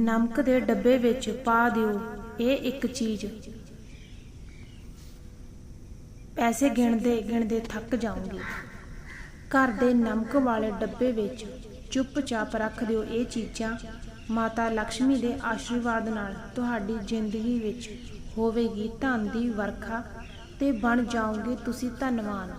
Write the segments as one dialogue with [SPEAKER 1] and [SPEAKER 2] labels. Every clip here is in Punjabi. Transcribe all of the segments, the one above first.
[SPEAKER 1] ਨਮਕ ਦੇ ਡੱਬੇ ਵਿੱਚ ਪਾ ਦਿਓ। ਇਹ ਇੱਕ ਚੀਜ਼। ਪੈਸੇ ਗਿਣਦੇ ਗਿਣਦੇ ਥੱਕ ਜਾਓਗੇ। ਘਰ ਦੇ ਨਮਕ ਵਾਲੇ ਡੱਬੇ ਵਿੱਚ ਚੁੱਪਚਾਪ ਰੱਖ ਦਿਓ ਇਹ ਚੀਜ਼ਾਂ। ਮਾਤਾ ਲక్ష్ਮੀ ਦੇ ਆਸ਼ੀਰਵਾਦ ਨਾਲ ਤੁਹਾਡੀ ਜ਼ਿੰਦਗੀ ਵਿੱਚ ਹੋਵੇਗੀ ਧਨ ਦੀ ਵਰਖਾ ਤੇ ਬਣ ਜਾਓਗੇ ਤੁਸੀਂ ਧਨਵਾਨ।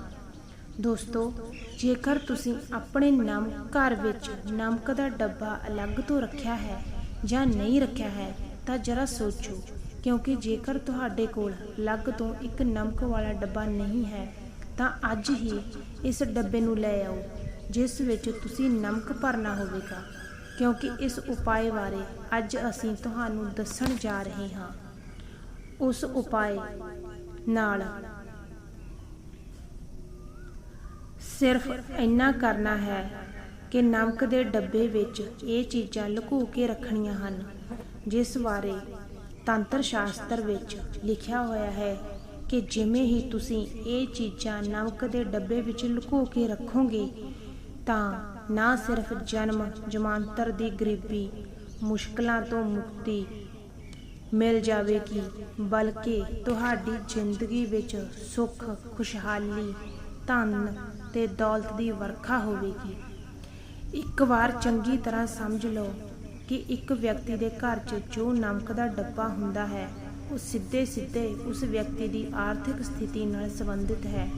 [SPEAKER 1] ਦੋਸਤੋ, ਜੇਕਰ ਤੁਸੀਂ ਆਪਣੇ ਨਮ, ਘਰ ਵਿੱਚ ਨਮਕ ਦਾ ਡੱਬਾ ਅਲੱਗ ਤੋਂ ਰੱਖਿਆ ਹੈ ਜਾਂ ਨਹੀਂ ਰੱਖਿਆ ਹੈ, ਤਾਂ ਜਰਾ ਸੋਚੋ, ਕਿਉਂਕਿ ਜੇਕਰ ਤੁਹਾਡੇ ਕੋਲ ਅਲੱਗ ਤੋਂ ਇੱਕ ਨਮਕ ਵਾਲਾ ਡੱਬਾ ਨਹੀਂ ਹੈ, ਤਾਂ ਅੱਜ ਹੀ ਇਸ ਡੱਬੇ ਨੂੰ ਲੈ ਆਓ, ਜਿਸ ਵਿੱਚ ਤੁਸੀਂ ਨਮਕ ਭਰਨਾ ਹੋਵੇਗਾ, ਕਿਉਂਕਿ ਇਸ ਉਪਾਏ ਬਾਰੇ ਅੱਜ ਅਸੀਂ ਤੁਹਾਨੂੰ ਦੱਸਣ ਜਾ ਰਹੇ ਹਾਂ। ਉਸ ਉਪਾਏ ਨਾਲ ਸਿਰਫ ਇੰਨਾ ਕਰਨਾ ਹੈ ਕਿ ਨਮਕ ਦੇ ਡੱਬੇ ਵਿੱਚ ਇਹ ਚੀਜ਼ਾਂ ਲੁਕੋ ਕੇ ਰੱਖਣੀਆਂ ਹਨ, ਜਿਸ ਬਾਰੇ ਤੰਤਰ ਸ਼ਾਸਤਰ ਵਿੱਚ ਲਿਖਿਆ ਹੋਇਆ ਹੈ ਕਿ ਜਿਵੇਂ ਹੀ ਤੁਸੀਂ ਇਹ ਚੀਜ਼ਾਂ ਨਮਕ ਦੇ ਡੱਬੇ ਵਿੱਚ ਲੁਕੋ ਕੇ ਰੱਖੋਗੇ, ਤਾਂ ਨਾ ਸਿਰਫ ਜਨਮ, ਜਮਾਂਤਰ ਦੀ ਗਰੀਬੀ, ਮੁਸ਼ਕਲਾਂ ਤੋਂ ਮੁਕਤੀ ਮਿਲ ਜਾਵੇਗੀ, ਬਲਕਿ ਤੁਹਾਡੀ ਜ਼ਿੰਦਗੀ ਵਿੱਚ ਸੁੱਖ, ਖੁਸ਼ਹਾਲੀ, ਧਨ ਤੇ ਦੌਲਤ ਦੀ ਵਰਖਾ ਹੋਵੇਗੀ। ਇੱਕ ਵਾਰ ਚੰਗੀ ਤਰ੍ਹਾਂ ਸਮਝ ਲਓ ਕਿ ਇੱਕ ਵਿਅਕਤੀ ਦੇ ਘਰ 'ਚ ਜੋ ਨਮਕ ਦਾ ਡੱਬਾ ਹੁੰਦਾ ਹੈ, ਉਹ ਸਿੱਧੇ ਸਿੱਧੇ ਉਸ ਵਿਅਕਤੀ ਦੀ ਆਰਥਿਕ ਸਥਿਤੀ ਨਾਲ ਸੰਬੰਧਿਤ ਹੈ।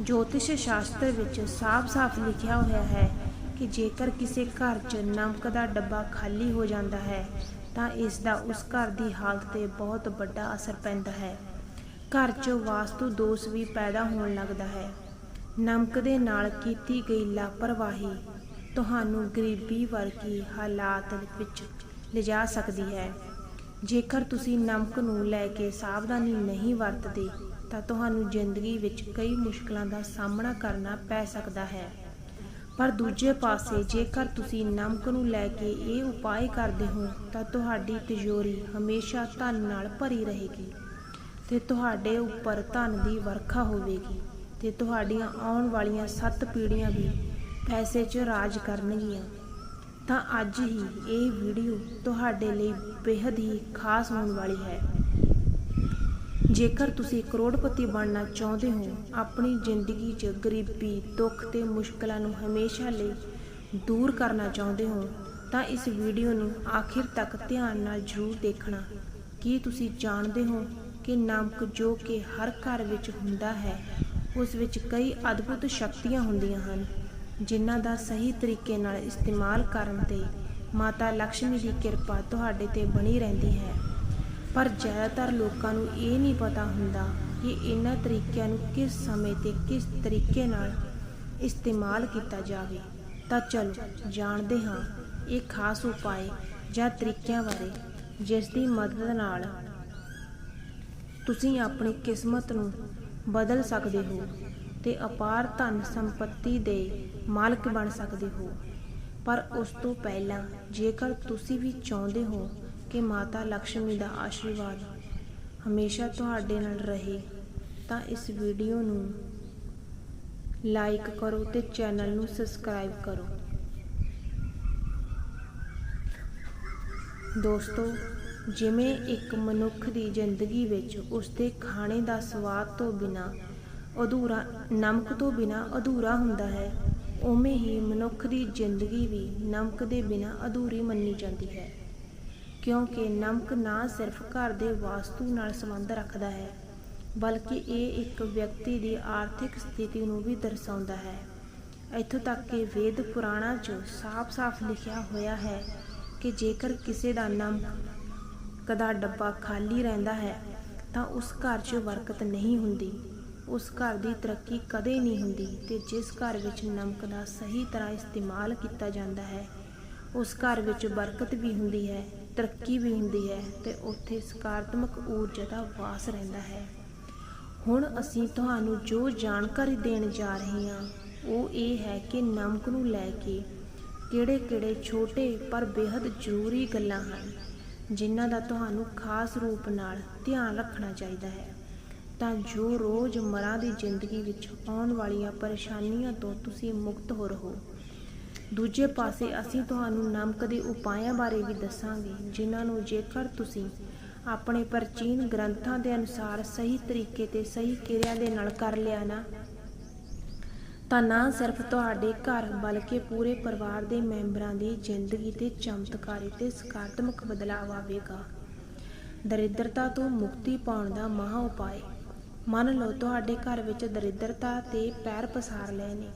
[SPEAKER 1] ਜੋਤਿਸ਼ ਸ਼ਾਸਤਰ ਵਿੱਚ ਸਾਫ਼-ਸਾਫ਼ ਲਿਖਿਆ ਹੋਇਆ ਹੈ ਕਿ ਜੇਕਰ ਕਿਸੇ ਘਰ 'ਚ ਨਮਕ ਦਾ ਡੱਬਾ ਖਾਲੀ ਹੋ ਜਾਂਦਾ ਹੈ, ਤਾਂ ਇਸ ਦਾ ਉਸ ਘਰ ਦੀ ਹਾਲਤ ਤੇ ਬਹੁਤ ਵੱਡਾ ਅਸਰ ਪੈਂਦਾ ਹੈ। ਘਰ 'ਚ ਵਾਸਤੂ ਦੋਸ਼ ਵੀ ਪੈਦਾ ਹੋਣ ਲੱਗਦਾ ਹੈ। ਨਮਕ ਦੇ ਨਾਲ ਕੀਤੀ ਗਈ ਲਾਪਰਵਾਹੀ ਤੁਹਾਨੂੰ ਗਰੀਬੀ ਵਰਗੀ ਹਾਲਾਤ ਵਿੱਚ ਲਿਜਾ ਸਕਦੀ ਹੈ। ਜੇਕਰ ਤੁਸੀਂ ਨਮਕ ਨੂੰ ਲੈ ਕੇ ਸਾਵਧਾਨੀ ਨਹੀਂ ਵਰਤਦੇ, ਤਾਂ ਤੁਹਾਨੂੰ ਜ਼ਿੰਦਗੀ ਵਿੱਚ ਕਈ ਮੁਸ਼ਕਲਾਂ ਦਾ ਸਾਹਮਣਾ ਕਰਨਾ ਪੈ ਸਕਦਾ ਹੈ। ਪਰ ਦੂਜੇ ਪਾਸੇ, ਜੇਕਰ ਤੁਸੀਂ ਨਮਕ ਨੂੰ ਲੈ ਕੇ ਇਹ ਉਪਾਅ ਕਰਦੇ ਹੋ, ਤਾਂ ਤੁਹਾਡੀ ਤਿਜੋਰੀ ਹਮੇਸ਼ਾ ਧਨ ਨਾਲ ਭਰੀ ਰਹੇਗੀ ਤੇ ਤੁਹਾਡੇ ਉੱਪਰ ਧਨ ਦੀ ਵਰਖਾ ਹੋਵੇਗੀ ਤੇ ਤੁਹਾਡੀਆਂ ਆਉਣ ਵਾਲੀਆਂ ਸੱਤ ਪੀੜ੍ਹੀਆਂ ਵੀ ਪੈਸੇ 'ਚ ਰਾਜ ਕਰਨਗੀਆਂ। ਤਾਂ ਅੱਜ ਹੀ ਇਹ ਵੀਡੀਓ ਤੁਹਾਡੇ ਲਈ ਬੇहद ਹੀ ਖਾਸ ਹੋਣ ਵਾਲੀ ਹੈ। ਜੇਕਰ ਤੁਸੀਂ ਕਰੋੜਪਤੀ ਬਣਨਾ ਚਾਹੁੰਦੇ ਹੋ, ਆਪਣੀ ਜ਼ਿੰਦਗੀ 'ਚ ਗਰੀਬੀ, ਦੁੱਖ ਤੇ ਮੁਸ਼ਕਲਾਂ ਨੂੰ ਹਮੇਸ਼ਾ ਲਈ ਦੂਰ ਕਰਨਾ ਚਾਹੁੰਦੇ ਹੋ, ਤਾਂ ਇਸ ਵੀਡੀਓ ਨੂੰ ਆਖਿਰ ਤੱਕ ਧਿਆਨ ਨਾਲ ਜ਼ਰੂਰ ਦੇਖਣਾ। ਕੀ ਤੁਸੀਂ ਜਾਣਦੇ ਹੋ ਕਿ ਨਮਕ ਜੋ ਕਿ ਹਰ ਘਰ ਵਿੱਚ ਹੁੰਦਾ ਹੈ, ਉਸ ਵਿੱਚ ਕਈ ਅਦਭੁਤ ਸ਼ਕਤੀਆਂ ਹੁੰਦੀਆਂ ਹਨ? ਜਿਨ੍ਹਾਂ ਦਾ ਸਹੀ ਤਰੀਕੇ ਨਾਲ ਇਸਤੇਮਾਲ ਕਰਨ ਤੇ ਮਾਤਾ ਲక్ష్ਮੀ ਦੀ ਕਿਰਪਾ ਤੁਹਾਡੇ ਤੇ ਬਣੀ ਰਹਿੰਦੀ ਹੈ। ਪਰ ਜ਼ਿਆਦਾਤਰ ਲੋਕਾਂ ਨੂੰ ਇਹ ਨਹੀਂ ਪਤਾ ਹੁੰਦਾ ਕਿ ਇਹਨਾਂ ਤਰੀਕਿਆਂ ਨੂੰ ਕਿਸ ਸਮੇਂ ਤੇ ਕਿਸ ਤਰੀਕੇ ਨਾਲ ਇਸਤੇਮਾਲ ਕੀਤਾ ਜਾਵੇ। ਤਾਂ ਚਲੋ, ਜਾਣਦੇ ਹਾਂ ਇਹ ਖਾਸ ਉਪਾਏ ਜਾਂ ਤਰੀਕਿਆਂ ਬਾਰੇ, ਜਿਸ ਦੀ ਮਦਦ ਨਾਲ ਤੁਸੀਂ ਆਪਣੀ ਕਿਸਮਤ ਨੂੰ ਬਦਲ ਸਕਦੇ ਹੋ। ਤੇ ਅਪਾਰ ਧਨ ਸੰਪਤੀ ਦੇ ਮਾਲਕ ਬਣ ਸਕਦੇ ਹੋ। ਪਰ ਉਸ ਤੋਂ ਪਹਿਲਾਂ ਜੇਕਰ ਤੁਸੀਂ ਵੀ ਚਾਹੁੰਦੇ ਹੋ ਕਿ ਮਾਤਾ ਲక్ష్ਮੀ ਦਾ ਆਸ਼ੀਰਵਾਦ ਹਮੇਸ਼ਾ ਤੁਹਾਡੇ ਨਾਲ ਰਹੇ, ਤਾਂ ਇਸ ਵੀਡੀਓ ਨੂੰ ਲਾਈਕ ਕਰੋ ਤੇ ਚੈਨਲ ਨੂੰ ਸਬਸਕ੍ਰਾਈਬ ਕਰੋ। ਦੋਸਤੋ, ਜਿਵੇਂ ਇੱਕ ਮਨੁੱਖ ਦੀ ਜ਼ਿੰਦਗੀ ਵਿੱਚ ਉਸਦੇ ਖਾਣੇ ਦਾ ਸਵਾਦ ਤੋਂ ਬਿਨਾ ਅਧੂਰਾ, ਨਮਕ ਤੋਂ ਬਿਨਾ ਅਧੂਰਾ ਹੁੰਦਾ ਹੈ। ਉਵੇਂ ਹੀ ਮਨੁੱਖ ਦੀ ਜ਼ਿੰਦਗੀ ਵੀ ਨਮਕ ਦੇ ਬਿਨਾ ਅਧੂਰੀ ਮੰਨੀ ਜਾਂਦੀ ਹੈ, ਕਿਉਂਕਿ ਨਮਕ ਨਾ ਸਿਰਫ ਘਰ ਦੇ ਵਾਸਤੂ ਨਾਲ ਸੰਬੰਧ ਰੱਖਦਾ ਹੈ, ਬਲਕਿ ਇਹ ਇੱਕ ਵਿਅਕਤੀ ਦੀ ਆਰਥਿਕ ਸਥਿਤੀ ਨੂੰ ਵੀ ਦਰਸਾਉਂਦਾ ਹੈ। ਇੱਥੋਂ ਤੱਕ ਕਿ ਵੇਦ ਪੁਰਾਣਾ 'ਚ ਸਾਫ਼-ਸਾਫ਼ ਲਿਖਿਆ ਹੋਇਆ ਹੈ ਕਿ ਜੇਕਰ ਕਿਸੇ ਦਾ ਨਮਕ ਕਦਾ ਡੱਬਾ ਖਾਲੀ ਰਹਿੰਦਾ ਹੈ, ਤਾਂ ਉਸ ਘਰ 'ਚ ਬਰਕਤ ਨਹੀਂ ਹੁੰਦੀ। ਉਸ ਘਰ ਦੀ ਤਰੱਕੀ ਕਦੇ ਨਹੀਂ ਹੁੰਦੀ ਤੇ ਜਿਸ ਘਰ ਵਿੱਚ ਨਮਕ ਦਾ ਸਹੀ ਤਰ੍ਹਾਂ ਇਸਤੇਮਾਲ ਕੀਤਾ ਜਾਂਦਾ ਹੈ, ਉਸ ਘਰ ਵਿੱਚ ਬਰਕਤ ਵੀ ਹੁੰਦੀ ਹੈ, ਤਰੱਕੀ ਵੀ ਹੁੰਦੀ ਹੈ ਤੇ ਉੱਥੇ ਸਕਾਰਾਤਮਕ ਊਰਜਾ ਦਾ ਵਾਸ ਰਹਿੰਦਾ ਹੈ। ਹੁਣ ਅਸੀਂ ਤੁਹਾਨੂੰ ਜੋ ਜਾਣਕਾਰੀ ਦੇਣ ਜਾ ਰਹੇ ਹਾਂ, ਉਹ ਇਹ ਹੈ ਕਿ ਨਮਕ ਨੂੰ ਲੈ ਕੇ ਕਿਹੜੇ-ਕਿਹੜੇ ਛੋਟੇ ਪਰ ਬੇहद ਜ਼ਰੂਰੀ ਗੱਲਾਂ ਹਨ, ਜਿਨ੍ਹਾਂ ਦਾ ਤੁਹਾਨੂੰ ਖਾਸ ਰੂਪ ਨਾਲ ਧਿਆਨ ਰੱਖਣਾ ਚਾਹੀਦਾ ਹੈ। ਤਾਂ ਜੋ ਰੋਜ਼ਮਰਾ ਦੀ ਜ਼ਿੰਦਗੀ ਵਿੱਚ ਆਉਣ ਵਾਲੀਆਂ ਪਰੇਸ਼ਾਨੀਆਂ ਤੋਂ ਤੁਸੀਂ ਮੁਕਤ ਹੋ ਰਹੋ। ਦੂਜੇ ਪਾਸੇ ਅਸੀਂ ਤੁਹਾਨੂੰ ਨਮਕ ਦੇ ਉਪਾਆਂ ਬਾਰੇ ਵੀ ਦੱਸਾਂਗੇ, ਜਿਨ੍ਹਾਂ ਨੂੰ ਜੇਕਰ ਤੁਸੀਂ ਆਪਣੇ ਪ੍ਰਾਚੀਨ ਗ੍ਰੰਥਾਂ ਦੇ ਅਨੁਸਾਰ ਸਹੀ ਤਰੀਕੇ ਤੇ ਸਹੀ ਕਿਰਿਆ ਦੇ ਨਾਲ ਕਰ ਲਿਆ ਨਾ, ਤਾਂ ਨਾ ਸਿਰਫ ਤੁਹਾਡੇ ਘਰ, ਬਲਕਿ ਪੂਰੇ ਪਰਿਵਾਰ ਦੇ ਮੈਂਬਰਾਂ ਦੀ ਜ਼ਿੰਦਗੀ ਤੇ ਚਮਤਕਾਰੀ ਤੇ ਸਕਾਰਾਤਮਕ ਬਦਲਾਅ ਆਵੇਗਾ। ਦਰਿਦਰਤਾ ਤੋਂ ਮੁਕਤੀ ਪਾਉਣ ਦਾ ਮਹਾ ਉਪਾਅ ਮੰਨ ਲਓ ਤੁਹਾਡੇ ਘਰ ਵਿੱਚ ਦਰਿਦਰਤਾ ਤੇ ਪੈਰ ਪਸਾਰ ਲਏ ਨੇ।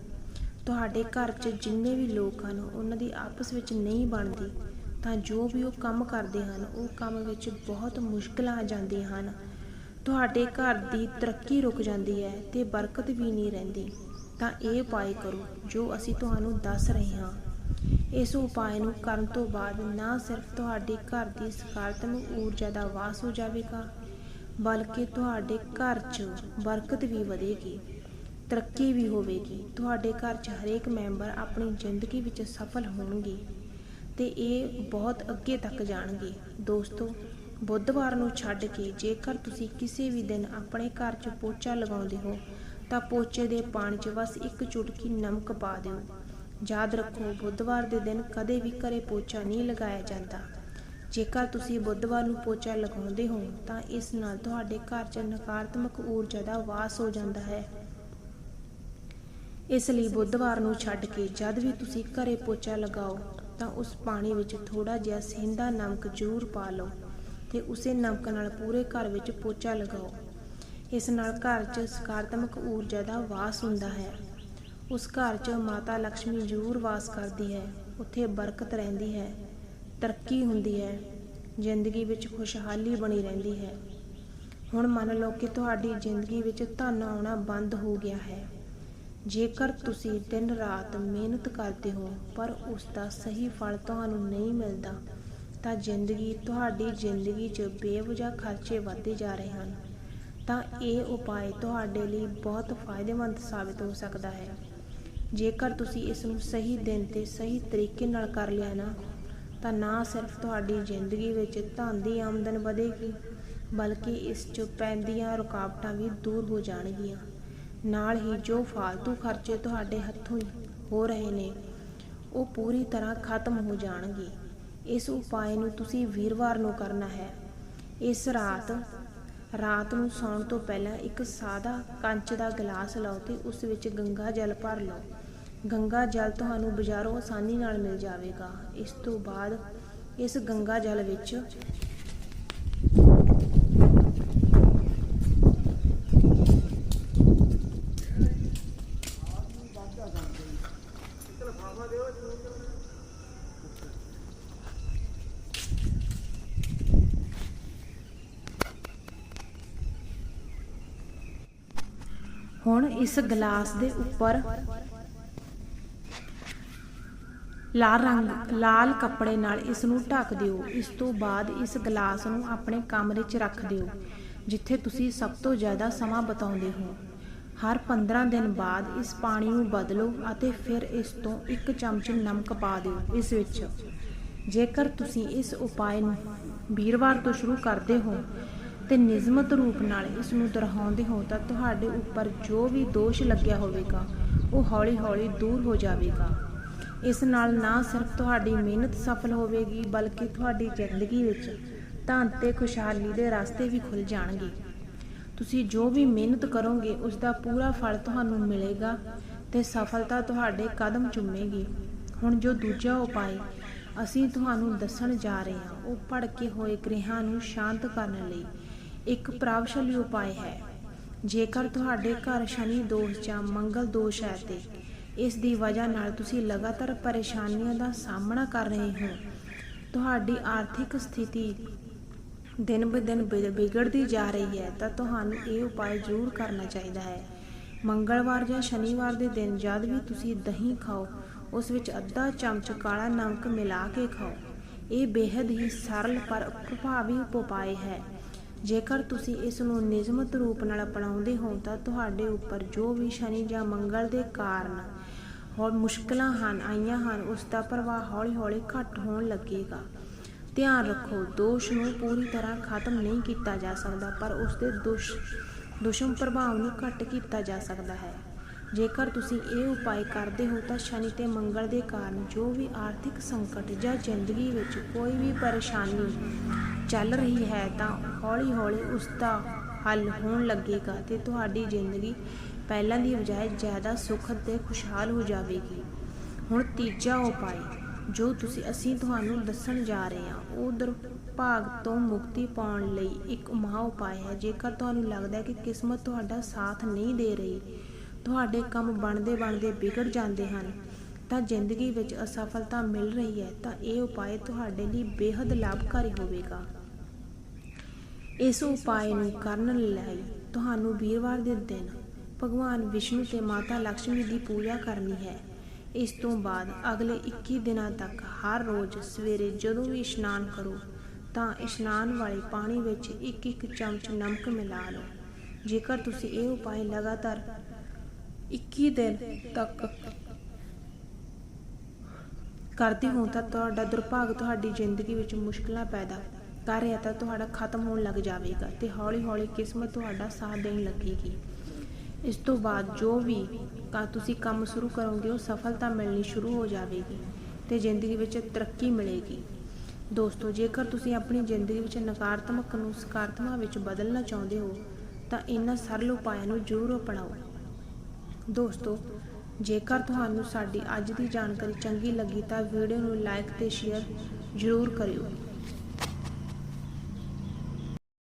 [SPEAKER 1] ਤੁਹਾਡੇ ਘਰ 'ਚ ਜਿੰਨੇ ਵੀ ਲੋਕ ਹਨ, ਉਹਨਾਂ ਦੀ ਆਪਸ ਵਿੱਚ ਨਹੀਂ ਬਣਦੀ, ਤਾਂ ਜੋ ਵੀ ਉਹ ਕੰਮ ਕਰਦੇ ਹਨ, ਉਹ ਕੰਮ ਵਿੱਚ ਬਹੁਤ ਮੁਸ਼ਕਲਾਂ ਆ ਜਾਂਦੀਆਂ ਹਨ। ਤੁਹਾਡੇ ਘਰ ਦੀ ਤਰੱਕੀ ਰੁਕ ਜਾਂਦੀ ਹੈ ਤੇ ਬਰਕਤ ਵੀ ਨਹੀਂ ਰਹਿੰਦੀ। ਤਾਂ ਇਹ ਉਪਾਅ ਕਰੋ, ਜੋ ਅਸੀਂ ਤੁਹਾਨੂੰ ਦੱਸ ਰਹੇ ਹਾਂ। ਇਸ ਉਪਾਅ ਨੂੰ ਕਰਨ ਤੋਂ ਬਾਅਦ ਨਾ ਸਿਰਫ ਤੁਹਾਡੇ ਘਰ ਦੀ ਸਕਾਰਾਤਮਕ ਊਰਜਾ ਦਾ ਵਾਸ ਹੋ ਜਾਵੇਗਾ ਬਲਕਿ ਤੁਹਾਡੇ ਘਰ 'ਚ ਬਰਕਤ ਵੀ ਵਧੇਗੀ, ਤਰੱਕੀ ਵੀ ਹੋਵੇਗੀ। ਤੁਹਾਡੇ ਘਰ 'ਚ ਹਰੇਕ ਮੈਂਬਰ ਆਪਣੀ ਜ਼ਿੰਦਗੀ ਵਿੱਚ ਸਫਲ ਹੋਣਗੇ ਤੇ ਇਹ ਬਹੁਤ ਅੱਗੇ ਤੱਕ ਜਾਣਗੇ। ਦੋਸਤੋ, ਬੁੱਧਵਾਰ ਨੂੰ ਛੱਡ ਕੇ ਜੇਕਰ ਤੁਸੀਂ ਕਿਸੇ ਵੀ ਦਿਨ ਆਪਣੇ ਘਰ 'ਚ ਪੋਚਾ ਲਗਾਉਂਦੇ ਹੋ, ਤਾਂ ਪੋਚੇ ਦੇ ਪਾਣੀ 'ਚ ਬਸ ਇੱਕ ਚੁਟਕੀ ਨਮਕ ਪਾ ਦਿਓ। ਯਾਦ ਰੱਖੋ, ਬੁੱਧਵਾਰ ਦੇ ਦਿਨ ਕਦੇ ਵੀ ਘਰੇ ਪੋਚਾ ਨਹੀਂ ਲਗਾਇਆ ਜਾਂਦਾ। ਜੇਕਰ ਤੁਸੀਂ ਬੁੱਧਵਾਰ ਨੂੰ ਪੋਚਾ ਲਗਾਉਂਦੇ ਹੋ, ਤਾਂ ਇਸ ਨਾਲ ਤੁਹਾਡੇ ਘਰ 'ਚ ਨਕਾਰਾਤਮਕ ਊਰਜਾ ਦਾ ਵਾਸ ਹੋ ਜਾਂਦਾ ਹੈ। ਇਸ ਲਈ ਬੁੱਧਵਾਰ ਨੂੰ ਛੱਡ ਕੇ ਜਦ ਵੀ ਤੁਸੀਂ ਘਰੇ ਪੋਚਾ ਲਗਾਓ, ਤਾਂ ਉਸ ਪਾਣੀ ਵਿੱਚ ਥੋੜਾ ਜਿਹਾ ਸੇਂਦਾ ਨਮਕ ਜ਼ਰੂਰ ਪਾ ਲਓ ਤੇ ਉਸੇ ਨਮਕ ਨਾਲ ਪੂਰੇ ਘਰ ਵਿੱਚ ਪੋਚਾ ਲਗਾਓ। ਇਸ ਨਾਲ ਘਰ 'ਚ ਸਕਾਰਾਤਮਕ ਊਰਜਾ ਦਾ ਵਾਸ ਹੁੰਦਾ ਹੈ। ਉਸ ਘਰ 'ਚ ਮਾਤਾ ਲక్ష్ਮੀ ਜ਼ਰੂਰ ਵਾਸ ਕਰਦੀ ਹੈ। ਉੱਥੇ ਬਰਕਤ ਰਹਿੰਦੀ ਹੈ। ਤਰੱਕੀ ਹੁੰਦੀ ਹੈ। ਜ਼ਿੰਦਗੀ ਵਿੱਚ ਖੁਸ਼ਹਾਲੀ ਬਣੀ ਰਹਿੰਦੀ ਹੈ। ਹੁਣ ਮੰਨ ਲਓ ਕਿ ਤੁਹਾਡੀ ਜ਼ਿੰਦਗੀ ਵਿੱਚ ਧਨ ਆਉਣਾ ਬੰਦ ਹੋ ਗਿਆ ਹੈ। ਜੇਕਰ ਤੁਸੀਂ ਦਿਨ ਰਾਤ ਮਿਹਨਤ ਕਰਦੇ ਹੋ, ਪਰ ਉਸ ਦਾ ਸਹੀ ਫਲ ਤੁਹਾਨੂੰ ਨਹੀਂ ਮਿਲਦਾ, ਤਾਂ ਜ਼ਿੰਦਗੀ, ਤੁਹਾਡੀ ਜ਼ਿੰਦਗੀ 'ਚ ਬੇਵਜ੍ਹਾ ਖਰਚੇ ਵਧਦੇ ਜਾ ਰਹੇ ਹਨ। ਤਾਂ ਇਹ ਉਪਾਅ ਤੁਹਾਡੇ ਲਈ ਬਹੁਤ ਫਾਇਦੇਮੰਦ ਸਾਬਿਤ ਹੋ ਸਕਦਾ ਹੈ। ਜੇਕਰ ਤੁਸੀਂ ਇਸ ਨੂੰ ਸਹੀ ਦਿਨ ਤੇ ਸਹੀ ਤਰੀਕੇ ਨਾਲ ਕਰ ਲਿਆ ਨਾ ਤਾਂ ਨਾ ਸਿਰਫ ਤੁਹਾਡੀ ਜ਼ਿੰਦਗੀ ਵਿੱਚ ਧਨ ਦੀ ਆਮਦਨ ਵਧੇਗੀ, ਬਲਕਿ ਇਸ 'ਚ ਪੈਂਦੀਆਂ ਰੁਕਾਵਟਾਂ ਵੀ ਦੂਰ ਹੋ ਜਾਣਗੀਆਂ। ਨਾਲ ਹੀ ਜੋ ਫालतू ਖਰਚੇ ਤੁਹਾਡੇ ਹੱਥੋਂ ਹੋ ਰਹੇ ਨੇ, ਉਹ ਪੂਰੀ ਤਰ੍ਹਾਂ ਖਤਮ ਹੋ ਜਾਣਗੇ। ਇਸ ਉਪਾਅ ਨੂੰ ਤੁਸੀਂ ਵੀਰਵਾਰ ਨੂੰ ਕਰਨਾ ਹੈ। ਇਸ ਰਾਤ ਰਾਤ ਨੂੰ ਸੌਣ ਤੋਂ ਪਹਿਲਾਂ ਇੱਕ ਸਾਦਾ ਕੰਚ ਦਾ ਗਲਾਸ ਲਓ ਤੇ ਉਸ ਵਿੱਚ ਗੰਗਾ ਜਲ ਭਰ ਲਓ। ਗੰਗਾ ਜਲ ਤੁਹਾਨੂੰ ਬਾਜ਼ਾਰੋਂ ਆਸਾਨੀ ਨਾਲ ਮਿਲ ਜਾਵੇਗਾ। ਇਸ ਤੋਂ ਬਾਅਦ ਇਸ ਗੰਗਾ ਜਲ ਵਿੱਚ ਹੁਣ ਇਸ ਗਲਾਸ ਦੇ ਉੱਪਰ ਲਾਲ ਰੰਗ, ਲਾਲ ਕੱਪੜੇ ਨਾਲ ਇਸ ਨੂੰ ਢੱਕ ਦਿਓ। ਇਸ ਤੋਂ ਬਾਅਦ ਇਸ ਗਲਾਸ ਨੂੰ ਆਪਣੇ ਕਮਰੇ 'ਚ ਰੱਖ ਦਿਓ, ਜਿੱਥੇ ਤੁਸੀਂ ਸਭ ਤੋਂ ਜ਼ਿਆਦਾ ਸਮਾਂ ਬਿਤਾਉਂਦੇ ਹੋ। ਹਰ 15 ਦਿਨ ਬਾਅਦ ਇਸ ਪਾਣੀ ਨੂੰ ਬਦਲੋ ਅਤੇ ਫਿਰ ਇਸ ਤੋਂ ਇੱਕ ਚਮਚ ਨਮਕ ਪਾ ਦਿਓ। ਇਸ ਵਿੱਚ ਜੇਕਰ ਤੁਸੀਂ ਇਸ ਉਪਾਅ ਨੂੰ ਵੀਰਵਾਰ ਤੋਂ ਸ਼ੁਰੂ ਕਰਦੇ ਹੋ ਤੇ ਨਿਯਮਤ ਰੂਪ ਨਾਲ ਇਸ ਨੂੰ ਦੁਹਰਾਉਂਦੇ ਹੋ ਤਾਂ ਤੁਹਾਡੇ ਉੱਪਰ ਜੋ ਵੀ ਦੋਸ਼ ਲੱਗਿਆ ਹੋਵੇਗਾ, ਉਹ ਹੌਲੀ-ਹੌਲੀ ਦੂਰ ਹੋ ਜਾਵੇਗਾ। ਇਸ ਨਾਲ ਨਾ ਸਿਰਫ ਤੁਹਾਡੀ ਮਿਹਨਤ ਸਫਲ ਹੋਵੇਗੀ, ਬਲਕਿ ਤੁਹਾਡੀ ਜ਼ਿੰਦਗੀ ਵਿੱਚ ਧਨ ਤੇ ਖੁਸ਼ਹਾਲੀ ਦੇ ਰਸਤੇ ਵੀ ਖੁੱਲ ਜਾਣਗੇ। ਤੁਸੀਂ ਜੋ ਵੀ ਮਿਹਨਤ ਕਰੋਗੇ ਉਸ ਦਾ ਪੂਰਾ ਫਲ ਤੁਹਾਨੂੰ ਮਿਲੇਗਾ ਤੇ ਸਫਲਤਾ ਤੁਹਾਡੇ ਕਦਮ ਚੁੰਮੇਗੀ। ਹੁਣ ਜੋ ਦੂਜਾ ਉਪਾਅ ਅਸੀਂ ਤੁਹਾਨੂੰ ਦੱਸਣ ਜਾ ਰਹੇ ਹਾਂ, ਉਹ ਭੜਕੇ ਹੋਏ ਗ੍ਰਹਿਾਂ ਨੂੰ ਸ਼ਾਂਤ ਕਰਨ ਲਈ ਇੱਕ ਪ੍ਰਭਾਵਸ਼ਾਲੀ ਉਪਾਅ ਹੈ। ਜੇਕਰ ਤੁਹਾਡੇ ਘਰ ਸ਼ਨੀ ਦੋਸ਼ ਜਾਂ ਮੰਗਲ ਦੋਸ਼ ਹੈ ਤੇ ਇਸ ਦੀ ਵਜ੍ਹਾ ਨਾਲ ਤੁਸੀਂ ਲਗਾਤਾਰ ਪਰੇਸ਼ਾਨੀਆਂ ਦਾ ਸਾਹਮਣਾ ਕਰ ਰਹੇ ਹੋ। ਤੁਹਾਡੀ ਆਰਥਿਕ ਸਥਿਤੀ ਦਿਨ ਬ ਦਿਨ ਵਿਗੜਦੀ ਜਾ ਰਹੀ ਹੈ, ਤਾਂ ਤੁਹਾਨੂੰ ਇਹ ਉਪਾਅ ਜ਼ਰੂਰ ਕਰਨਾ ਚਾਹੀਦਾ ਹੈ। ਮੰਗਲਵਾਰ ਜਾਂ ਸ਼ਨੀਵਾਰ ਦੇ ਦਿਨ ਜਦ ਵੀ ਤੁਸੀਂ ਦਹੀਂ ਖਾਓ, ਉਸ ਵਿੱਚ ਅੱਧਾ ਚਮਚ ਕਾਲਾ ਨਮਕ ਮਿਲਾ ਕੇ ਖਾਓ। ਇਹ ਬੇहद ਹੀ ਸਰਲ ਪਰ ਪ੍ਰਭਾਵੀ ਉਪਾਅ ਹੈ। ਜੇਕਰ ਤੁਸੀਂ ਇਸ ਨੂੰ ਨਿਯਮਤ ਰੂਪ ਨਾਲ ਅਪਣਾਉਂਦੇ ਹੋ, ਤਾਂ ਤੁਹਾਡੇ ਉੱਪਰ ਜੋ ਵੀ ਸ਼ਨੀ ਜਾਂ ਮੰਗਲ ਦੇ ਕਾਰਨ ਹੋਰ ਮੁਸ਼ਕਲਾਂ ਹਨ, ਆਈਆਂ ਹਨ, ਉਸ ਦਾ ਪ੍ਰਭਾਵ ਹੌਲੀ-ਹੌਲੀ ਘੱਟ ਹੋਣ ਲੱਗੇਗਾ। ਧਿਆਨ ਰੱਖੋ, ਦੋਸ਼ ਨੂੰ ਪੂਰੀ ਤਰ੍ਹਾਂ ਖਤਮ ਨਹੀਂ ਕੀਤਾ ਜਾ ਸਕਦਾ, ਪਰ ਉਸ ਦੇ ਦੁਸ਼, ਦੁਸ਼ਮ ਪ੍ਰਭਾਵ ਨੂੰ ਘੱਟ ਕੀਤਾ ਜਾ ਸਕਦਾ ਹੈ। ਜੇਕਰ ਤੁਸੀਂ ਇਹ ਉਪਾਅ ਕਰਦੇ ਹੋ ਤਾਂ ਸ਼ਨੀ ਤੇ ਮੰਗਲ ਦੇ ਕਾਰਨ ਜੋ ਵੀ ਆਰਥਿਕ ਸੰਕਟ ਜਾਂ ਜ਼ਿੰਦਗੀ ਵਿੱਚ ਕੋਈ ਵੀ ਪਰੇਸ਼ਾਨੀ ਚੱਲ ਰਹੀ ਹੈ ਤਾਂ ਹੌਲੀ-ਹੌਲੀ ਉਸ ਦਾ ਹੱਲ ਹੋਣ ਲੱਗੇਗਾ ਤੇ ਤੁਹਾਡੀ ਜ਼ਿੰਦਗੀ ਪਹਿਲਾਂ ਦੀ ਬਜਾਏ ਜ਼ਿਆਦਾ ਸੁਖਦ ਤੇ ਖੁਸ਼ਹਾਲ ਹੋ ਜਾਵੇਗੀ। ਹੁਣ ਤੀਜਾ ਉਪਾਅ ਜੋ ਤੁਸੀਂ ਅਸੀਂ ਤੁਹਾਨੂੰ ਦੱਸਣ ਜਾ ਰਹੇ ਹਾਂ, ਉਹ ਦੁਰਭਾਗ ਤੋਂ ਮੁਕਤੀ ਪਾਉਣ ਲਈ ਇੱਕ ਮਹਾ ਉਪਾਅ ਹੈ। ਜੇਕਰ ਤੁਹਾਨੂੰ ਲੱਗਦਾ ਹੈ ਕਿ ਕਿਸਮਤ ਤੁਹਾਡਾ ਸਾਥ ਨਹੀਂ ਦੇ ਰਹੀ, ਤੁਹਾਡੇ ਕੰਮ ਬਣਦੇ ਬਣਦੇ ਵਿਗੜ ਜਾਂਦੇ ਹਨ, ਤਾਂ ਜ਼ਿੰਦਗੀ ਵਿੱਚ ਅਸਫਲਤਾ ਮਿਲ ਰਹੀ ਹੈ, ਤਾਂ ਇਹ ਉਪਾਅ ਤੁਹਾਡੇ ਲਈ ਬੇहद ਲਾਭਕਾਰੀ ਹੋਵੇਗਾ। ਇਸ ਉਪਾਏ ਨੂੰ ਕਰਨ ਲਈ ਤੁਹਾਨੂੰ ਵੀਰਵਾਰ ਦੇ ਦਿਨ ਭਗਵਾਨ ਵਿਸ਼ਨੂੰ ਤੇ ਮਾਤਾ ਲక్ష్ਮੀ ਦੀ ਪੂਜਾ ਕਰਨੀ ਹੈ। ਇਸ ਤੋਂ ਬਾਅਦ ਅਗਲੇ 21 ਦਿਨਾਂ ਤੱਕ ਹਰ ਰੋਜ਼ ਸਵੇਰੇ ਜਦੋਂ ਵੀ ਇਸ਼ਨਾਨ ਕਰੋ, ਤਾਂ ਇਸ਼ਨਾਨ ਵਾਲੇ ਪਾਣੀ ਵਿੱਚ ਇੱਕ ਇੱਕ ਚਮਚ ਨਮਕ ਮਿਲਾ ਲਓ। ਜੇਕਰ ਤੁਸੀਂ ਇਹ ਉਪਾਅ ਲਗਾਤਾਰ 21 ਦਿਨ ਤੱਕ ਕਰਦੇ ਹੋ, ਤਾਂ ਤੁਹਾਡਾ ਦੁਰਭਾਗ ਤੁਹਾਡੀ ਜ਼ਿੰਦਗੀ ਵਿੱਚ ਮੁਸ਼ਕਲਾਂ ਪੈਦਾ ਕਰ ਰਿਹਾ ਤਾਂ ਤੁਹਾਡਾ ਖਤਮ ਹੋਣ ਲੱਗ ਜਾਵੇਗਾ ਤੇ ਹੌਲੀ-ਹੌਲੀ ਕਿਸਮਤ ਤੁਹਾਡਾ ਸਾਥ ਦੇਣ ਲੱਗੇਗੀ। ਇਸ ਤੋਂ ਬਾਅਦ ਜੋ ਵੀ ਕਾ, ਤੁਸੀਂ ਕੰਮ ਸ਼ੁਰੂ ਕਰੋਗੇ, ਉਹ ਸਫਲਤਾ ਮਿਲਣੀ ਸ਼ੁਰੂ ਹੋ ਜਾਵੇਗੀ ਤੇ ਜ਼ਿੰਦਗੀ ਵਿੱਚ ਤਰੱਕੀ ਮਿਲੇਗੀ। ਦੋਸਤੋ, ਜੇਕਰ ਤੁਸੀਂ ਆਪਣੀ ਜ਼ਿੰਦਗੀ ਵਿੱਚ ਨਕਾਰਾਤਮਕ ਨੂੰ ਸਕਾਰਾਤਮਕ ਵਿੱਚ ਬਦਲਣਾ ਚਾਹੁੰਦੇ ਹੋ, ਤਾਂ ਇਹਨਾਂ ਸਰਲ ਉਪਾਅ ਨੂੰ ਜ਼ਰੂਰ ਅਪਣਾਓ। ਦੋਸਤੋ, ਜੇਕਰ ਤੁਹਾਨੂੰ ਸਾਡੀ ਅੱਜ ਦੀ ਜਾਣਕਾਰੀ ਚੰਗੀ ਲੱਗੀ ਤਾਂ ਵੀਡੀਓ ਨੂੰ ਲਾਈਕ ਤੇ ਸ਼ੇਅਰ ਜ਼ਰੂਰ ਕਰਿਓ।